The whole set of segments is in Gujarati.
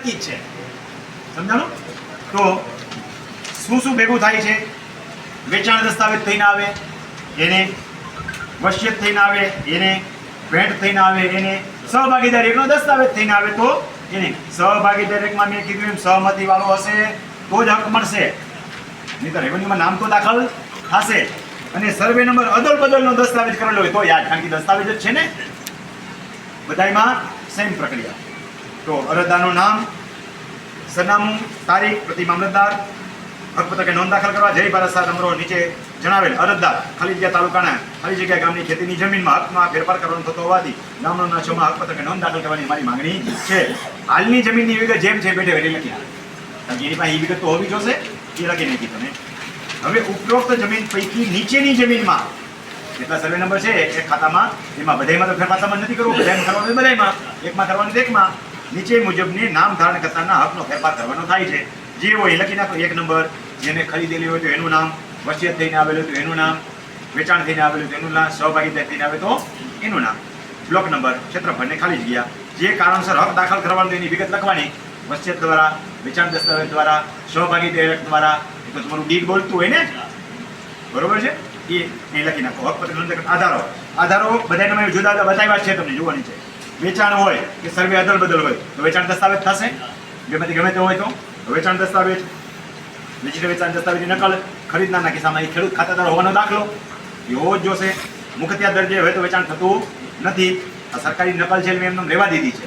નક્કી છે. સમજાણું? તો શું શું ભેગું થાય છે? વેચાણ દસ્તાવેજ થઈને આવે, એને વસિયત થઈને આવે, એને ભેટ થઈને આવે, એને સહભાગીદાર એકનો દસ્તાવેજ થઈને આવે તો એને સહભાગીદાર એકમાં મેં કીધું એમ, સહમતી વાળો હશે તો જ હક મળશે. નહીં તો રેવન્યુમાં નામ તો દાખલ થશે. અને સર્વે નંબર અદલ બદલનો દસ્તાવેજ કરેલો હોય તો યાદ કારણ કે દસ્તાવેજ જ છે ને? બધામાં સેમ પ્રક્રિયા. તો અરજદારનું નામ, સરનામું, તારીખ, પ્રતિ મામલતદાર હકપત્રકે નોંધ દાખલ કરવા, જય ભારત સાત નંબરો નીચે જણાવેલ અરજદાર ખાલી જગ્યા તાલુકાના ખાલી જગ્યા ગામની ખેતીની જમીનમાં હકમાં ફેરફાર કરવાનો થતો હોવાથી ગામના છમાં હકપત્રકે નોંધ દાખલ કરવાની મારી માંગણી છે. હાલની જમીનની વિગત જેમ છે બેઠે બેઠી લખી આવે એની પાસે એ વિગત તો હોવી જોશે, એ લખી નાખી તમે. હવે ઉપરોક્ત જમીન પૈકી નીચેની જમીનમાં, જેટલા સર્વે નંબર છે એ ખાતામાં, એમાં બધામાં તો ફેરફાર નથી કરવું બધામાં કરવાનું બધામાં એકમાં કરવાનું એકમાં. નીચે મુજબની નામ ધારણ કરતાના હકનો ફેરફાર કરવાનો થાય છે. જે હોય લખી નાખો. એક નંબર. જેને ખરીદેલી હોય તો એનું નામ, વસિયત થઈને આવેલું તો એનું નામ, વેચાણ થઈને આવેલું તો એનું નામ સહભાગીદાર થઈને આવે તો એનું નામ. Block number. ક્ષેત્રફળને ખાલી જગ્યા. જે કારણસર હક દાખલ કરવાનું એની વિગત લખવાની. વસિયત દ્વારા, વેચાણ દસ્તાવેજ દ્વારા સહભાગીદાર દ્વારા. એ તો તમારું ડીડ બોલતું હોય ને? બરોબર છે? એ લખી નાખો. નોંધ આધારો. આધારો બધાના મેં જુદા જુદા બતાવ્યા છે. તમને જોવાની છે. વેચાણ હોય કે સર્વે અદલ બદલ હોય, તો વેચાણ દસ્તાવેજ થશે. ગમે તે ગમે તે હોય તો વેચાણ દસ્તાવેજ. ડિજિટલ વેચાણ દસ્તાવેજની નકલ, ખરીદનારના કિસ્સામાં એ ખેડૂત ખાતેદાર હોવાનો દાખલો. એ હોવો જ જોશે. મુખત્યા દરજે હોય તો વેચાણ થતું નથી. આ સરકારી નકલ છે એમને રહેવા દીધી છે.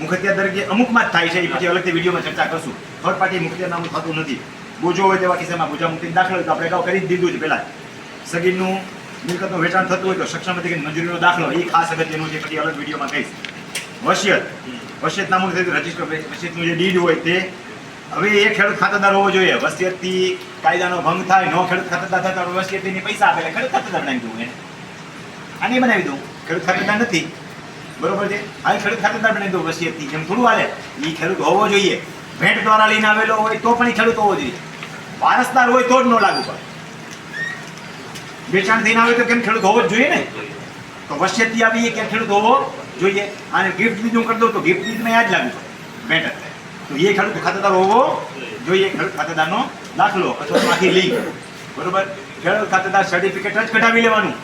મુખત્યા દરજે અમુકમાં જ થાય છે. એ પછી અલગથી વિડીયોમાં ચર્ચા કરશું. થર્ડ પાર્ટી મુખત્યાર નામનું થતું નથી. બોજો હોય તેવા કિસ્સામાં બોજા મુક્તિ દાખલો તો આપણે અગાઉ કરી જ દીધું છે પહેલાં. સગીરનું મિલકતનું વેચાણ થતું હોય તો સક્ષમ અધિકારી મંજૂરીનો દાખલો એ ખાસ અગત્યનું છે, પછી અલગ વિડીયોમાં કહીશ. વસિયત. વસિયત નામું થયું રજિસ્ટર વસિયતનું જે ડીડ હોય તે હવે એ ખેડૂત ખાતેદાર હોવો જોઈએ. વસિયતથી કાયદાનો ભંગ થાય, નો ખેડૂત ખાતેદાર થાય તો વસિયતથી પૈસા આપે ખેડૂત ખાતેદાર બનાવી દઉં એને. આને બનાવી દઉં. ખેડૂત ખાતેદાર નથી. બરોબર છે? હાલ ખેડૂત ખાતેદાર બનાવી દઉં વસિયતથી. જેમ થોડું હાલે એ ખેડૂત હોવો જોઈએ. ભેટ દ્વારા લઈને આવેલો હોય તો પણ એ ખેડૂત હોવો જોઈએ. વારસદાર હોય તો જ ન લાગુ પડે. વેચાણ થઈને આવે તો કેમ ખેડૂત હોવો જ જોઈએ ને? તો વસિયતથી આવી એ કેમ ખેડૂત હોવો જોઈએ? અને ગિફ્ટ બીજું કરી દઉં તો ગિફ્ટ બીજમાં યાદ લાગ્યું બેટર તો એ ખેડૂત ખાતેદાર હોવો જોઈએ. ખેડૂત ખાતેદારનો દાખલો અથવા આખી લિંક બરોબર? ખેડૂત ખાતેદાર સર્ટિફિકેટ જ કઢાવી લેવાનું.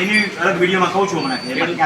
એની અલગ વિડીયોમાં કહું છું હમણાં.